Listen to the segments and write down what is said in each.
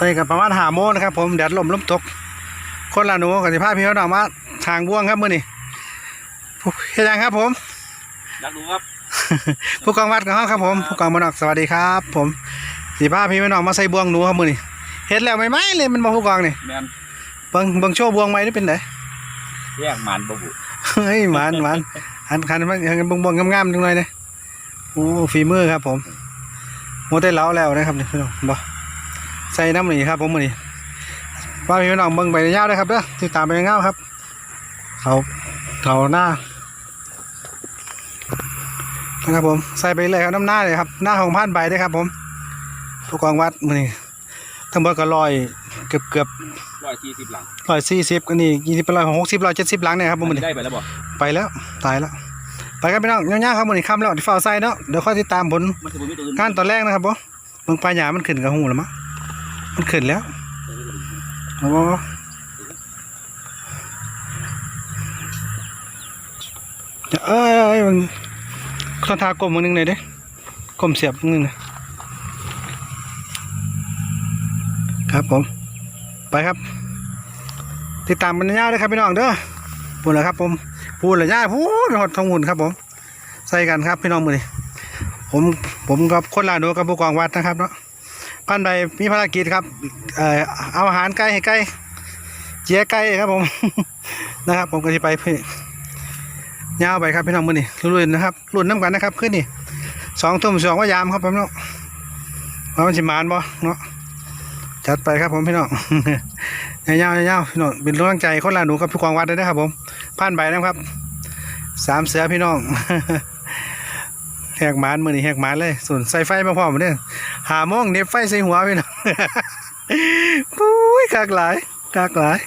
ตอนนี้ก็ประมาณหาโมงนะครับ ผมแดดลมลมตก คนละหนูกับสิพาพี่น้องมาทางบ่วงครับมื้อนี้ผู้เฮ็ดหยังครับผมอยากดูครับ ผู้กองวัดของเราครับผม ผู้กองมนอกสวัสดีครับ ผมสิพาพี่น้องมาใส่บ่วงหนูครับมื้อนี้เฮ็ดแล้วไหม่ๆเลยมันบ่ผู้กองนี่แมนเบิ่งเบิ่งโชว์บ่วงใหม่นี่เป็นไดแยกมันบ่บุเฮ้ยหมานหมานหันคันมันหันบ่วงๆงามๆจังเลยเด้โอ้ฝีมือครับผมโมได้เล้าแล้วนะครับนี่พี่น้องบ่ใส่น้ำนี่ครับผมมื้อนี้ว่าพี่น้องเบิ่งไปยาวๆเลยครับเด้อติดตามไปยาวๆครับ เขาเขาหน้านะครับผมใส่ไปเลยครับน้ำหน้าเลยครับหน้าของผ่านใบด้วยครับ ผมผู้กองวัดมือนี้ทั้งหมดก็ลอยเกือบเกือบร้อยสี่สิบหลังร้อยสี่สิบก็นี่ยี่สิบเป็นร้อยหกสิบร้อยเจ็ดสิบหลังเนี่ยครับผมมือนี้ได้ไปแล้วบ่ไปแล้วตายแล้วไปกันพี่น้องย่างๆครับมือนี้ค่ำแล้วที่ฝ้าใส่เนาะเดี๋ยวค่อยติดตามผลมันจะบ่มีตัวอื่นการตอนแรกนะครับผมมึงปลาหยามันขึ้นกับหูแล้วมั้ง มันขึ้นแล้วโอ้เอ้ยเอ้ยมึงขอทากลมมึงหนึงหน่อยเด้กลมเสียบมึงหนึงนะครับผม ไปครับ ติดตามกันยาวเลยครับพี่น้องเด้อพูดเลยครับ ผมพูดเลยย่าพูดหดทองหุ่นครับ ผม ใส่กันครับพี่น้องมือนี้ผมผมกับคนลาโนกับผู้กองวัดนะครับเนาะ พันใดมีภารกิจครับเอ่อเอาอาหารไก่ให้ไก่เจียไก่ครับผม นะครับ ผมก็จะไปพี่ยาวไปครับพี่น้องมือนี่รุ่นนะครับรุ่นน้ำกันนะครับขึ้นนี่สองทุ่มสองว่ายามครับพี่น้องว่ามันสิมานบ่เนาะจัดไปครับผมพี่น้องยาวๆยาวๆพี่น้องเป็นกำลังใจคนลาหนูกับผู้กองวัดด้วยนะครับผมพันใบนะครับสามเสือพี่น้อง แหกหมานมือนี่แหกหมานเลยส่วนใส่ไฟมาพร้อมเนี่ยหาโมงเหน็บไฟใส่หัวพี่น้องปุ้ยกากหลายกากหลาย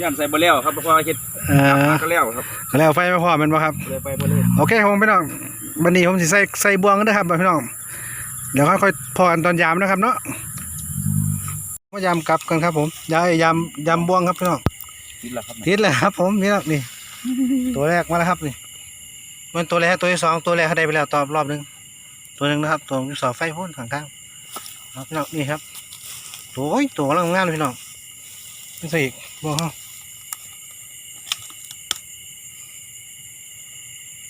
ย่ำใส่บ่แล้วครับเพราะว่าเฮ็ดเอ่อก็แล้วครับก็แล้วไฟมาพร้อมแมันบ่ครับเลยไปบ่เลยโอเคครับผมพี่น้องวันนี้ผมสิใส่ใส่บวงกันนะครับพี่น้องเดี๋ยวค่อยๆพอกันตอนยามนะครับเนาะว่ายามกลับกันครับ ผมยายยามยามบวงครับพี่น้องคิดแล้วครับติดเลยครับ ผมนี่ครับนี่ตัวแรกมาแล้วครับนี่ มันตัวแรกตัวที่สองตัวแรกเขาได้ไปแล้วตอบรอบหนึ่งตัวหนึ่งนะครับ ตัวที่สองไฟพ่นข้างข้างครับพี่น้องนี่ครับโอ้ยตัวกำลังงามเลยพี่น้องนี่ใส่อีกบวงเขา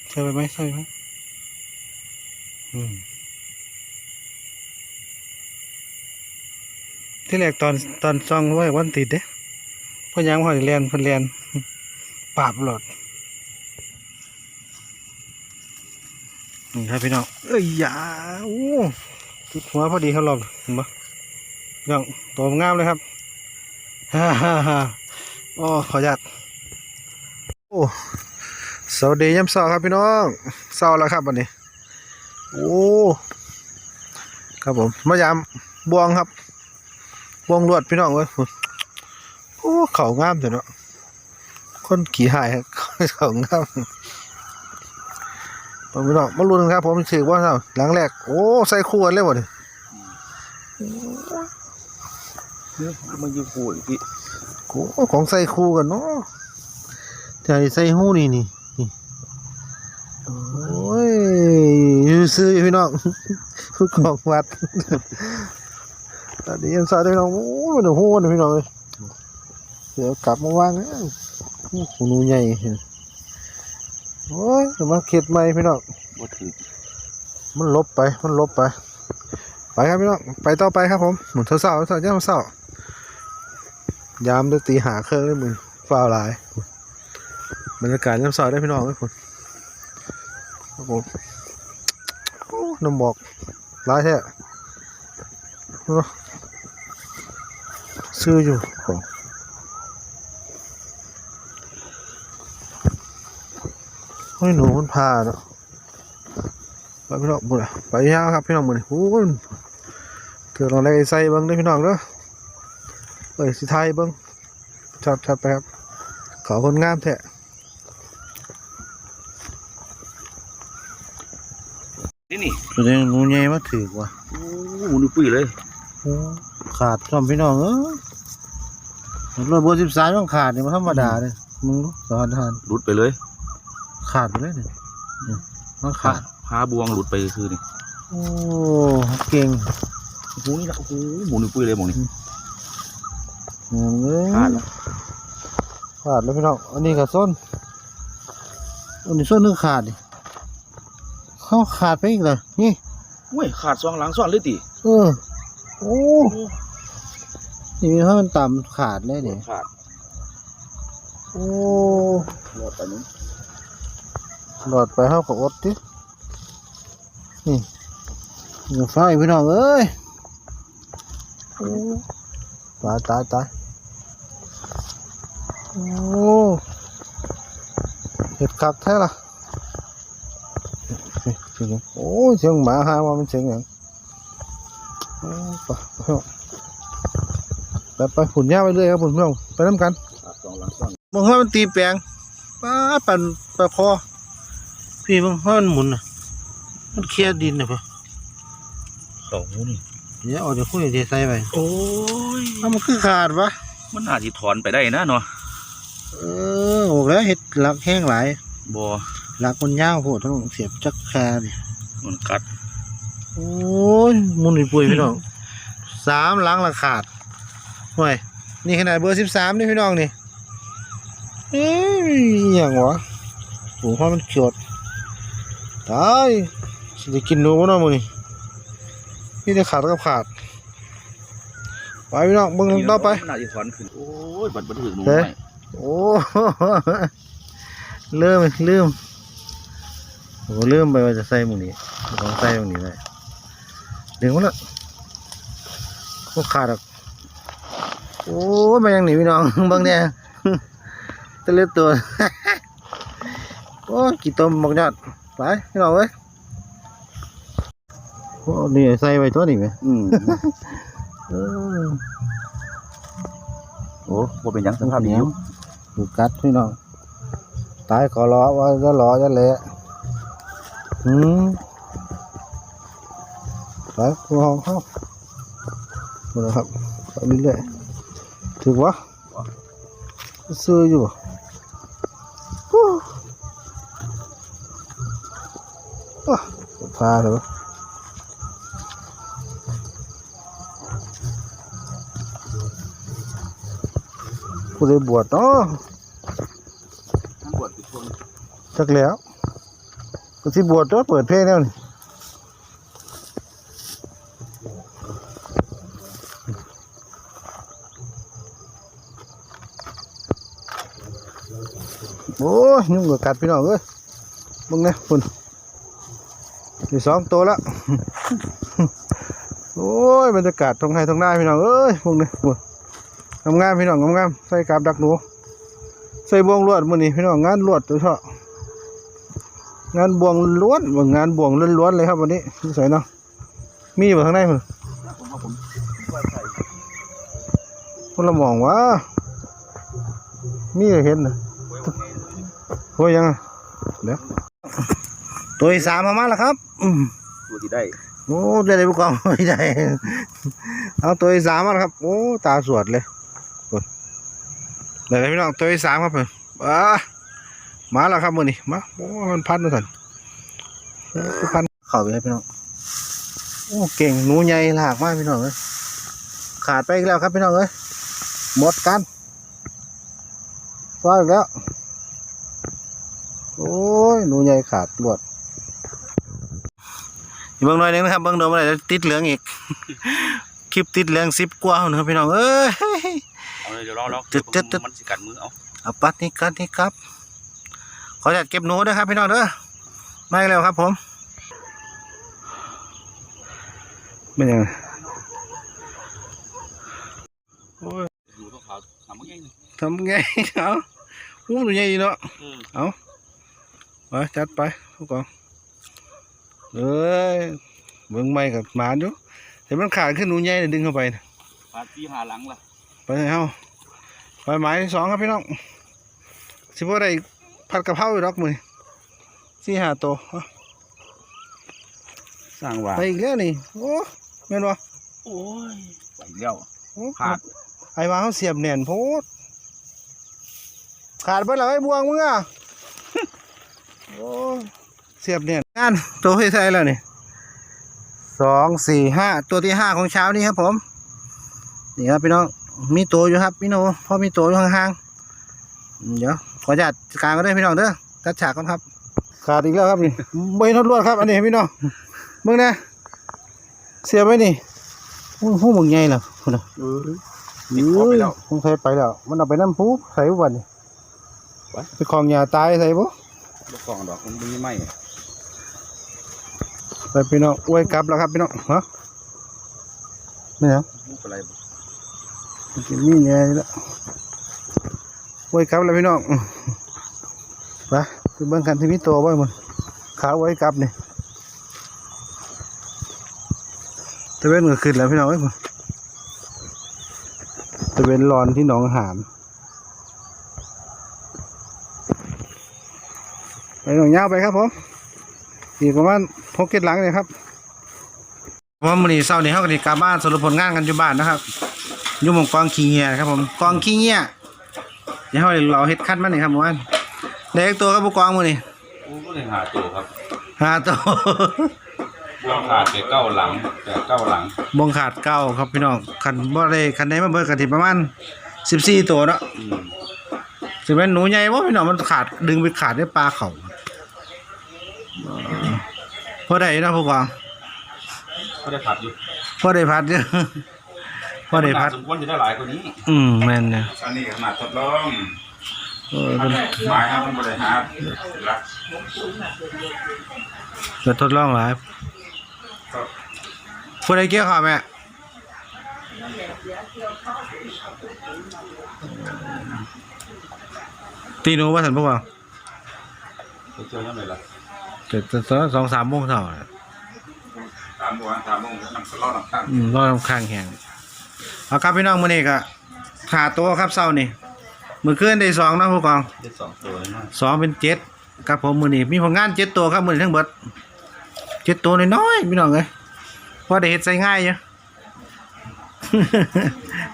ใส่ไปไหมใส่ไหมอืมที่แรกตอนตอนซองไว้วันติดเด้เพิ่นยังบ่ได้เรียนเพิ่นเรียนปราบโหลด นี่ครับพี่น้อง เอ้ยย่าโอ้ติดหัวพอดีครับรอบเห็นปะพี่น้องตัวงามเลยครับฮ่าฮ่าฮ่าโอ้ขออนุญาตโอ้สวัสดียามเช้าครับพี่น้องเช้าแล้วครับวันนี้ โอ้ครับผมมายามบวงครับบวงลวดพี่น้องเว้ยโอ้เขางามแต่เนาะคนขี่หายเขางาม ผมไม่ต้องมาลุ้นครับ ผมถือว่าเนาหลังแรกโอ้ใส่คู่กันเลยหมดมันอยู่กูอีกพี่โอ้ของใส่คู่กันเนาะใจใส่หูนี่นี่นี่โอ้ยอยู่ซื้ออยู่พี่น้องของวัดตอนนี้ยังสาดพี่น้องโอ้ยมันหูมันพี่น้องเลยเดี๋ยวกลับมาวางนะโอ้โหหนูใหญ่ โอ้ยเดี๋ยวมาเข็ดใหม่พี่น้องบ่ถือมันลบไปมันลบไป ไปครับพี่น้องไปต่อไปครับผมหมุนเท้าเสาเท้าเจ้าเสายามด้วยตีหาเครื่องด้วยมือฟ้าวหลายบรรยากาศยามเสาได้พี่น้องไหมคุณครับผมโอ้น้ำบอกหลายแท้โอ้ซื้ออยู่ของ เฮ้ยหนูมันพาเนาะไปพี่น้องบุญอะไปยาวครับพี่น้องบุญโอ้ยเกิดอะไรใส่เบิ้งได้อพี่น้องเด้อเอ้ยสิไทยเบิ้งชัดชัดไปครับขอคนงามแท้นี่นี่ตัวนี้งูใหญ่มาถือกว่าโอ้ดูปุ้ยเลยโอ้ขาดซ่อมพี่น้องเออรถเบอร์สิบสามต้องขาดเนี่ยมันธรรมดาเลยมึงรู้สอนทานหลุดไปเลย ขาดไปเลยเนี่ยนี่มันพาขาดพาบวงหลุดไปคือนี่โอ้เก่งโอ้โหนี่ละโอ้โหหมูนิ้วปุ้ยเลยหมูนี่อืมเอ้ยขาดละขาดแล้วพี่น้องอันนี้ก็ส้นอันนี้ส้นนึงขาดดิเขาขาดไปอีกเลยนี่เว้ยขาดสองหลังซ้อนเลยติเออโอ้นี่ถ้ามันต่ำขาดเลยเนี่ยขาดโอ้หมดไปนึง หลอดไปเขากับอดดินี่อย่าไฟพี่น้องเอ้ยตายตายตายโอ้เห็ดคักแท้ล่ะเสียงหยังโอ้เสียงหมาหาว่ามันเสียงอย่างไปไปไปผุนหญ้าไปเรื่อยครับผุนพี่น้องไปน้ำกันขาดสองลังซ้อนมึงว่ามันตีแปลงป้าปั่นปลาคอ พี่มึงว่ามันหมุนอะ มันเคลียร์ดินนะพ่อสองหูนี่เดี๋ยวเอาจะคุยเดี๋ยวใส่ไปโอ้ยถ้ามันคือขาดวะมันน่าจะถอนไปได้นะเนาะเออโอ้แล้วเห็ดหลักแห้งหลายบ่หลักมันยาวโพดต้องเสียบจักแคนี่มันกัด โอ้ยหมุนปุยพี่น้องสามหลังละขาดห่วยนี่ขนาดเบอร์สิบสามนี่พี่น้องนี่เอ้ยอหย่างวะโอ้พ่อมันเขียด ตายสิได้กินหนูบ่เนาะมื้อนี้นี่จะขาดกับขาด ไปพี่น้องเบิ่งต่อไปมันน่าจะถอนขึ้นโอ้ยบัดบัดถึงหนูเฮ้ยไหมโอ้เริ่มลืมโอ้ลืมไปว่าจะใส่หมูนี้ต้องใส่หมูนี้เลยดึงมันละก็ขาดหรอกโอ้ยมายังหนีพี่น้องเบางเนี่ยตะเลือดตัวโอ้ยกี่ต้มบอกยอด ไปพี่น้องเว้ยโอ้นี่ใส่ไว้ตัวนี้ไหมอืมเออโอ้บ่เป็นหยังสภาพนี้อยู่ถู พาเลยวะผู้ได้บวชเนาะบวชเป็นคนจักแล้วก็สิบวชตัวเปิดเพลงแล้วนี่โอ้ยยุ่งกับกัดพี่น้องเอ้ยมึงเนี่ยคุณ มีสองตัวละโอ้ยบรรยากาศตรงไห้ตรงหน้าพี่น้องเอ้ยพวกนี้ทำงานพี่น้องทำงานใส่กาบดักหนูใส่บวงลวดมือนี้พี่น้องงานลวดโดยเฉาะงานบวงล้วนงานบวงล้วนๆเลยครับวันนี้สวยเนาะมีอยู่ข้างในมั้งผมว่าผมว่าใส่คนละหมองว่ามีเห็นนะไว้วันนี้โอ้ยยังเดี๋ยวตัวที่สามมาแล้วครับ อืมตัวที่ได้โอ้ได้เลยผู้กองไม่ได้ เอาตัวที่สามมาแล้วครับ โอ้ตาสวดเลยโอ้ยได้เลยพี่น้องตัวที่สามครับเพิ่นอ่ามาแล้วครับมือนี้มาโอ้มันพันด้วยกันโอ้คือพันเข้าไปเลยพี่น้องโอ้เก่งหนูใหญ่หลากมากพี่น้องเอ้ยขาดไปอีกแล้วครับพี่น้องเอ้ยหมดกันฟ้าอีกแล้ว โอ้ยหนูใหญ่ขาดลวดอีก เบิ่งหน่อยหนึงนะครับเบิ่งโดนมาไหนติดเหลืองอีก คลิปติดเหลืองสิบกว่าแล้วนะครับพี่น้องเอ้ยเอาเลยเดี๋ยวรอรอตึ๊ดตึ๊ดตึ๊ดมันสิกัดมือเอาเอาปัดนี่กันนี่ครับ ขอจัดเก็บหนูด้วยครับพี่น้องเด้อมาอีกแล้วครับผมเป็นยังไงโอ้ยดูต้องขาวทำมันง่ายเลยทำไงเอาอู้หนูใหญ่เนาะอืมไปจัดไปทุกคน เอ้ยเบิ่งไม่กับหมาดูเห็นมันขาดขึ้นหนูใหญ่เลยดึงเข้าไปน่ะปาดที่หาหลังล่ะไปให้เฮาไปหมายที่สองครับพี่น้องสิบ่ได้ผัดกะเพราอยู่ดอกมือนี้สี่ห้าตัวเอาสร้างว่าไปอีกแล้วนี่โอ้แม่นบ่โอ้ยไปแล้วโอ้ขาดไอ้มาเขาเสียบแน่นโพดขาดไปแล้วไอ้บวงมึงอะโอ้ เสียบแน่นงานตัวให้ใส่แล้วนี่สองสี่ห้าตัวที่ห้าของเช้านี้ครับผม นี่ครับพี่น้องมีตัวอยู่ครับพี่โนพ่อมีตัวอยู่ห่างๆอืมเดี๋ยวขอจัดการก็ได้พี่น้องเด้อจัดฉากก่อนครับ ขาดอีกแล้วครับนี่ไม่ทอดลวดครับอันนี้พี่น้องมึงนะเสียไว้นี่หูหูมึงไงล่ะคุณน่ะเออเอ้ยคงใส่ไปแล้ว มันเอาไปน้ำพุใส่วันนี่ไปคลองยาตายใส่ปุ๊ลูกกล่องดอกมันมีไหม ไปพี่น้องอวยกลับแล้วครับพี่น้องฮะนี่ครับลูกอะไรบ่กินนี่ไงละอวยกลับแล้วพี่น้องไปคือเบิ่งกันที่มีตัวไว้หมดขาไว้กลับนี่ตะเวนก็ขึ้นแล้วพี่น้องเอ้ยพุ่นตะเวนร้อนที่หนองหานไปหนองยาวไปครับผม อีกประมาณหกเก็ดหลังเลยครับเพราะว่ามื้อนี้เช้านี้เฮาก็ได้กลับบ้านสรุปผลงานกันอยู่บ้านนะครับอยู่หม่องกองขี้เงียครับผมกองขี้เงียเดี๋ยวเฮาได้เราเฮ็ดคัดมานี่ครับเมื่อวานได้อีกตัวครับผู้กองมื้อนี้โอ้ก็เลยหาตัวครับห้าตัวบวงขาดแต่เก้าหลังแต่เก้าหลังบงขาดเก้าครับพี่น้องคันบ่ได้คันใดมาเบิดกันที่ประมาณ14ตัวเนาะอืม สิเป็นหนูใหญ่บ่พี่น้องมันขาดดึงไปขาดด้วยปลาเขา พอได้เนาะผู้กองก็ได้ผัดอยู่พอได้พัดเยอะพอได้พัด สมควรจะได้หลายกว่านี้อืมแม่นเนี่ยอันนี้ขนาดทดลองเออเป็นหมายครับมันบริหารละจะทดลองหลายผู้ใดเกี่ยวข้าวแม่ตีหนูว่าสันพวกเราไปเจอยังไงล่ะ จะจะจสองสามโมงเท่าน่ะสามโมงสามโมงน้ำสลอดน้ำข้างอืมรอน้ำค้างแห้งเอาครับพี่น้องมื้อนี้ก็ขาตัวครับเช้านี่มื้อคืนได้สองนะผู้กองได้สองตัวนะสองเป็นเจ็ดครับผมมือนี้มีผลงานเจ็ดตัวครับมือนี้ทั้งเบิดเจ็ดตัวน้อยๆพี่น้องเอ้ยพอได้เฮ็ดใส่ง่ายอยู่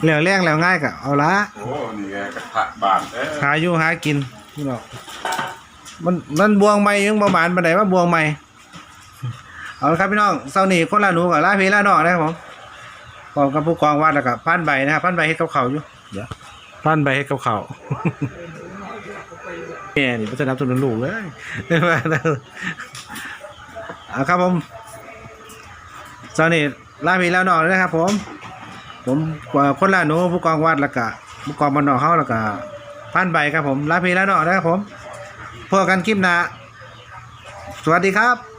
แล้วแรงแล้วง่ายก็เอาละโอ้นี่แกกระทะบานเอ้หาอยู่หากินพี่น้อง มันมันบวงใหม่ยังบ่หมานปานใดว่าบวงใหม่เอาละครับพี่น้องเช้านี้คนละหนูกับลาพี่ลาน้องนะครับผมพร้อมกับผู้กองวาดแล้วก็พันใบนะครับพันใบเฮ็ดกับข้าวอยู่เดี๋ยวพันใบเฮ็ดกับข้าวแม่นี่พัฒนาตัวลูกเลยเอาครับผมเช้านี้ลาพี่ลาน้องเลยนะครับ ผม ผมคนละหนูผู้กองวาดแล้วก็ผู้กองมันนอกเฮาแล้วก็พันใบครับผมลาพี่ลาน้องนะครับผม พบกันคลิปหน้าสวัสดีครับ